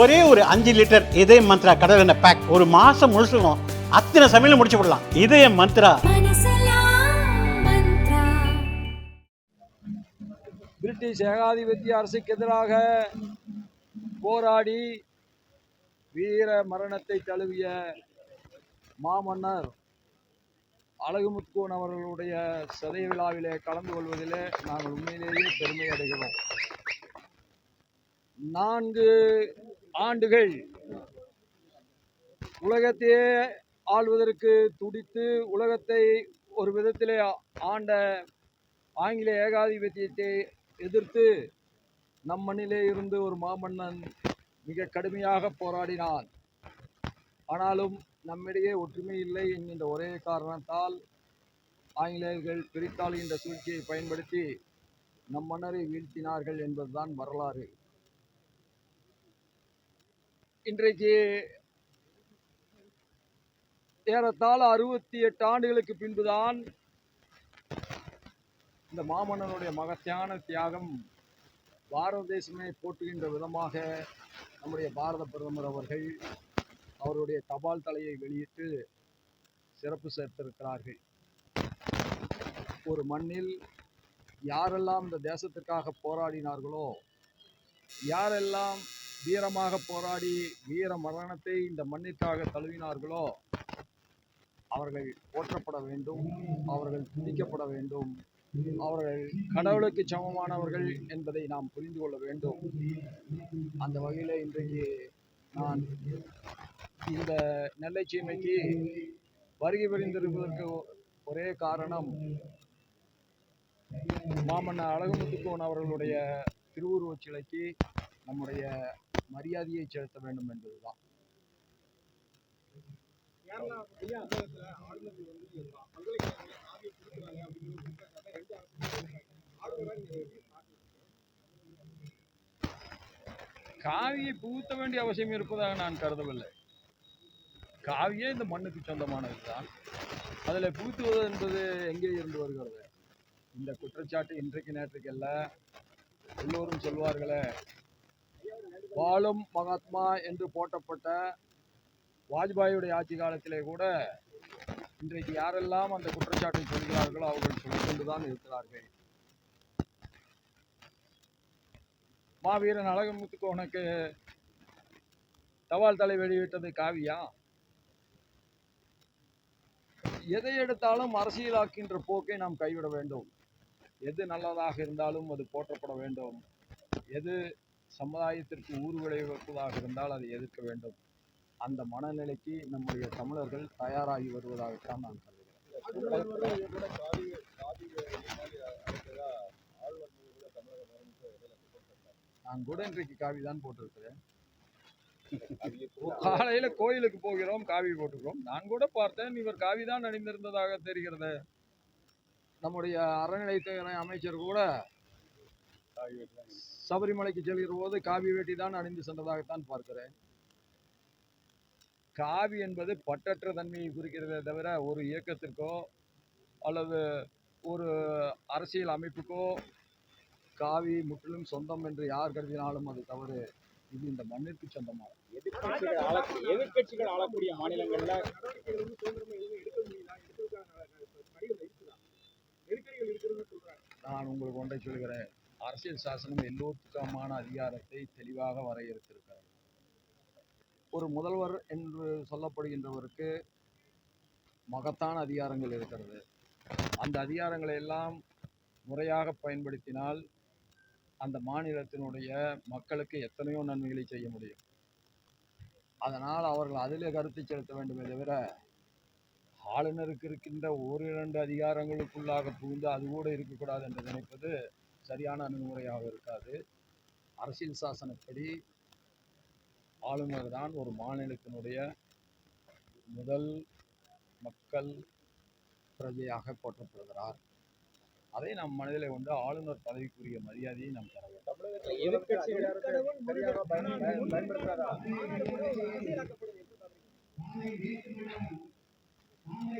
ஒரே ஒரு அஞ்சு லிட்டர் இதய மந்த்ரா கடல் எண்ணெய் பேக் ஒரு மாசம் முழுசுக்கும் அத்தனை சமையலும் முடிச்சு விடலாம். இதய மந்த்ரா. பிரிட்டிஷ் ஏகாதிபத்திய அரசுக்கு எதிராக போராடி வீர மரணத்தை தழுவிய மாமன்னர் அழகுமுத்துக்கோன் அவர்களுடைய சதய விழாவிலே கலந்து கொள்வதிலே நாங்கள் உண்மையிலேயே பெருமை அடைகிறோம். நான்கு ஆண்டுகள் உலகத்தையே ஆள்வதற்கு துடித்து உலகத்தை ஒரு விதத்திலே ஆண்ட ஆங்கில ஏகாதிபத்தியத்தை எதிர்த்து நம் மண்ணிலே இருந்து ஒரு மாமன்னன் மிக கடுமையாக போராடினான். ஆனாலும் நம்மிடையே ஒற்றுமை இல்லை என்கின்ற ஒரே காரணத்தால் ஆங்கிலேயர்கள் பிரித்தாள் என்ற சூழ்ச்சியை பயன்படுத்தி நம் மன்னரை வீழ்த்தினார்கள் என்பதுதான் வரலாறு. இன்றைக்கு ஏறத்தாழ அறுபத்தி எட்டு ஆண்டுகளுக்கு பின்புதான் இந்த மாமன்னனுடைய மகத்தியான தியாகம் பாரத தேசமே போட்டுகின்ற விதமாக நம்முடைய பாரத பிரதமர் அவர்கள் அவருடைய தபால் தலையை வெளியிட்டு சிறப்பு சேர்த்திருக்கிறார்கள். ஒரு மண்ணில் யாரெல்லாம் இந்த தேசத்திற்காக போராடினார்களோ யாரெல்லாம் வீரமாக போராடி வீர மரணத்தை இந்த மண்ணிற்காக தழுவினார்களோ அவர்கள் போற்றப்பட வேண்டும் அவர்கள் துதிக்கப்பட வேண்டும். அவர்கள் கடவுளுக்கு சமமானவர்கள் என்பதை நாம் புரிந்து கொள்ள வேண்டும். அந்த வகையில் இன்றைக்கு நான் இந்த நெல்லை சீமைக்கு வருகை புரிந்திருப்பதற்கு ஒரே காரணம் மாமன்னர் அழகுமுத்துக்கோன் அவர்களுடைய திருவுருவச் சிலைக்கு நம்முடைய மரியாதையை செலுத்த வேண்டும் என்பதுதான். காவியை புகுத்த வேண்டிய அவசியம் இருப்பதாக நான் கருதவில்லை. காவியே இந்த மண்ணுக்கு சொந்தமானதுதான். அதில் புகுத்துவது என்பது எங்கே இருந்து வருகிறது? இந்த குற்றச்சாட்டு இன்றைக்கு நேற்றுக்கு அல்ல எல்லோரும் சொல்வார்களே வாழும் மகாத்மா என்று போற்றப்பட்ட வாஜ்பாயுடைய ஆட்சி காலத்திலே கூட இன்றைக்கு யாரெல்லாம் அந்த குற்றச்சாட்டை சொல்கிறார்களோ அவர்கள் சொல்லிக்கொண்டுதான் இருக்கிறார்கள். மாவீரன் அழகமுத்துக்கோனுக்கு தவால் தலை வெளியிட்டது காவியா? எதை எடுத்தாலும் அரசியலாக்கின்ற போக்கை நாம் கைவிட வேண்டும். எது நல்லதாக இருந்தாலும் அது போற்றப்பட வேண்டும். எது சமுதாயத்திற்கு ஊர் விளைவிப்பதாக இருந்தால் அதை எதிர்க்க வேண்டும். அந்த மனநிலைக்கு நம்முடைய தமிழர்கள் தயாராகி வருவதாகத்தான் நான் கருதுகிறேன். நான் கூட இன்றைக்கு காவி தான் போட்டிருக்கிறேன். காலையில கோயிலுக்கு போகிறோம் காவி போட்டுக்கிறோம் நான் கூட பார்த்தேன் இவர் காவி தான் அணிந்திருந்ததாக தெரிகிறது. நம்முடைய அறநிலையத்துறை அமைச்சர் கூட சபரிமலைக்கு செல்கிற போது காவி வேட்டி தான் அணிந்து சென்றதாகத்தான் பார்க்கிறேன். காவி என்பது பட்டற்ற தன்மையை குறிக்கிறதே தவிர ஒரு இயக்கத்திற்கோ அல்லது ஒரு அரசியல் அமைப்புக்கோ காவி முற்றிலும் சொந்தம் என்று யார் கருதினாலும் அது தவறு. இது இந்த மண்ணிற்கு சொந்தமானது. எதிர்க்கட்சிகள் ஆளக்கூடிய எதிர்க்கட்சிகள் ஆளக்கூடிய மாநிலங்கள்ல நான் உங்களுக்கு ஒன்றை சொல்கிறேன் அரசியல் சாசனம் எல்லோருக்குமான அதிகாரத்தை தெளிவாக வரையறுத்திருக்கிறது. ஒரு முதல்வர் என்று சொல்லப்படுகின்றவருக்கு மகத்தான அதிகாரங்கள் இருக்கிறது. அந்த அதிகாரங்களை எல்லாம் முறையாக பயன்படுத்தினால் அந்த மாநிலத்தினுடைய மக்களுக்கு எத்தனையோ நன்மைகளை செய்ய முடியும். அதனால் அவர்கள் அதிலே கருத்தை செலுத்த வேண்டுமே தவிர ஆளுநருக்கு இருக்கின்ற ஒரு இரண்டு அதிகாரங்களுக்குள்ளாக புகுந்து அது கூட இருக்கக்கூடாது என்று நினைப்பது சரியான அணுகுமுறையாக இருக்காது. அரசியல் சாசனப்படி ஆளுநர் தான் ஒரு மாநிலத்தினுடைய முதல் மக்கள் பிரஜையாக போற்றப்படுகிறார். அதை நாம் மனதிலே கொண்டு ஆளுநர் பதவிக்குரிய மரியாதையை நாம் தர வேண்டும்.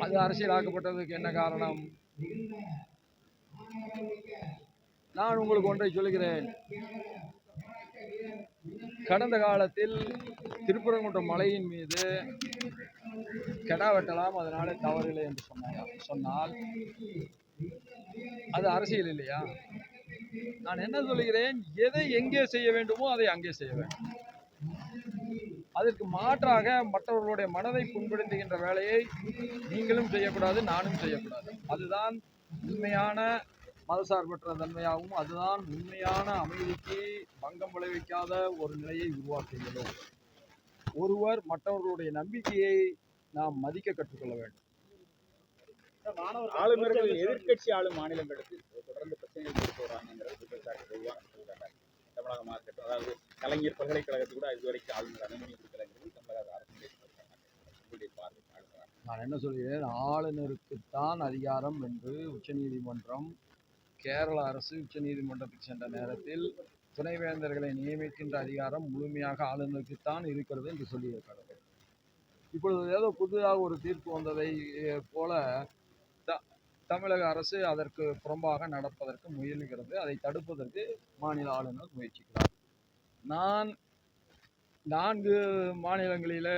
அது அரசியலாக்கப்பட்டதுக்கு என்ன காரணம்? நான் உங்களுக்கு ஒன்றை சொல்கிறேன் கடந்த காலத்தில் திருப்பரங்குன்றம் மலையின் மீது கெடா வெட்டலாம் அதனால தவறில்லை என்று சொன்னாங்க சொன்னால் அது அரசியல் இல்லையா? நான் என்ன சொல்கிறேன் எதை எங்கே செய்ய வேண்டுமோ அதை அங்கே செய்ய வேண்டும். அதற்கு மாற்றாக மற்றவர்களுடைய மனதை புண்படுத்துகின்ற வேலையை நீங்களும் செய்யக்கூடாது நானும் செய்யக்கூடாது. அதுதான் உண்மையான மதசார்பற்ற தன்மையாகவும் அதுதான் உண்மையான அமைதிக்கு பங்கம் விளைவிக்காத ஒரு நிலையை உருவாக்குகிறோம் ஒருவர் மற்றவர்களுடைய நம்பிக்கையை நாம் மதிக்க கற்றுக்கொள்ள வேண்டும். ஆளுநர்கள் எதிர்க்கட்சி ஆளும் மாநிலங்களுக்கு தொடர்ந்து பிரச்சனைகள் கொடுத்து வராங்கிறது தமிழகமாக இருக்கட்டும் அதாவது கலைஞர் பல்கலைக்கழகத்துக்கு கூட இதுவரைக்கும் ஆளுநர் அனுமதி கொடுக்கலங்கிறது தமிழக அரசு நான் என்ன சொல்கிறேன்? ஆளுநருக்குத்தான் அதிகாரம் என்று உச்சநீதிமன்றம் கேரள அரசு உச்சநீதிமன்றத்துக்கு சென்ற நேரத்தில் துணைவேந்தர்களை நியமிக்கின்ற அதிகாரம் முழுமையாக ஆளுநருக்குத்தான் இருக்கிறது என்று சொல்லியிருக்கிறது. இப்பொழுது ஏதோ புதிதாக ஒரு தீர்ப்பு வந்ததை போல த தமிழக அரசு அதற்கு புறம்பாக நடப்பதற்கு முயல்கிறது. அதை தடுப்பதற்கு மாநில ஆளுநர் முயற்சிக்கிறார். நான் நான்கு மாநிலங்களில்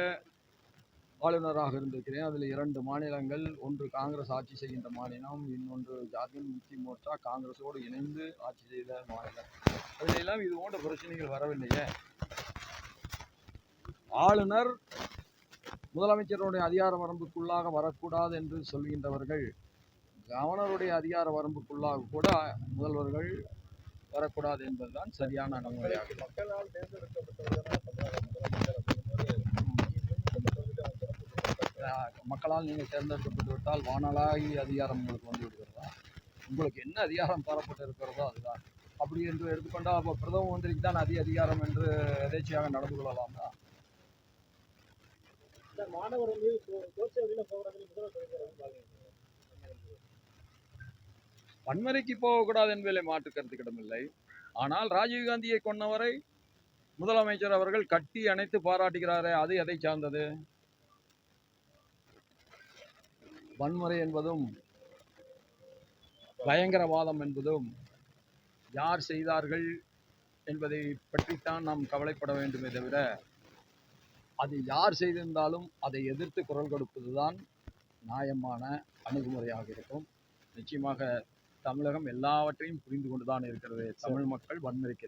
ஆளுநராக இருந்திருக்கிறேன். அதில் இரண்டு மாநிலங்கள் ஒன்று காங்கிரஸ் ஆட்சி செய்கின்ற மாநிலம் இன்னொன்று ஜார்க்கண்ட் முக்தி மோர்ச்சா காங்கிரஸோடு இணைந்து ஆட்சி செய்த மாநிலம். அதில் எல்லாம் இது போன்ற பிரச்சனைகள் வரவில்லையே. ஆளுநர் முதலமைச்சருடைய அதிகார வரம்புக்குள்ளாக வரக்கூடாது என்று சொல்கின்றவர்கள் கவர்னருடைய அதிகார வரம்புக்குள்ளாக கூட முதல்வர்கள் வரக்கூடாது என்பதுதான் சரியான அணுகுமுறையாகும் மக்களால் தேர்ந்தெடுக்கப்பட்ட தமிழக முதலமைச்சர் அஹ் மக்களால் நீங்கள் தேர்ந்தெடுக்கப்பட்டு விட்டால் வானலாகி அதிகாரம் உங்களுக்கு வந்து விடுகிறதா? உங்களுக்கு என்ன அதிகாரம் தரப்பட்டு இருக்கிறதோ அதுதான். அப்படி என்று எடுத்துக்கொண்டால் அப்போ பிரதம மந்திரிக்கு தான் அதிக அதிகாரம் என்று எதேச்சையாக நடந்து கொள்ளலாமா? மாணவர் வன்முறைக்கு போகக்கூடாது என்பதில் மாற்று கருத்துக்கிடமில்லை ஆனால் ராஜீவ்காந்தியை கொன்னவரை முதலமைச்சர் அவர்கள் கட்டி அணைத்து பாராட்டுகிறாரே அது எதை சார்ந்தது? வன்முறை என்பதும் பயங்கரவாதம் என்பதும் யார் செய்தார்கள் என்பதை பற்றித்தான் நாம் கவலைப்பட வேண்டுமே தவிர அது யார் செய்திருந்தாலும் அதை எதிர்த்து குரல் கொடுப்பதுதான் நியாயமான அணுகுமுறையாக இருக்கும். நிச்சயமாக தமிழகம் எல்லாவற்றையும் புரிந்து கொண்டுதான் இருக்கிறது. தமிழ் மக்கள் வன்முறைக்கு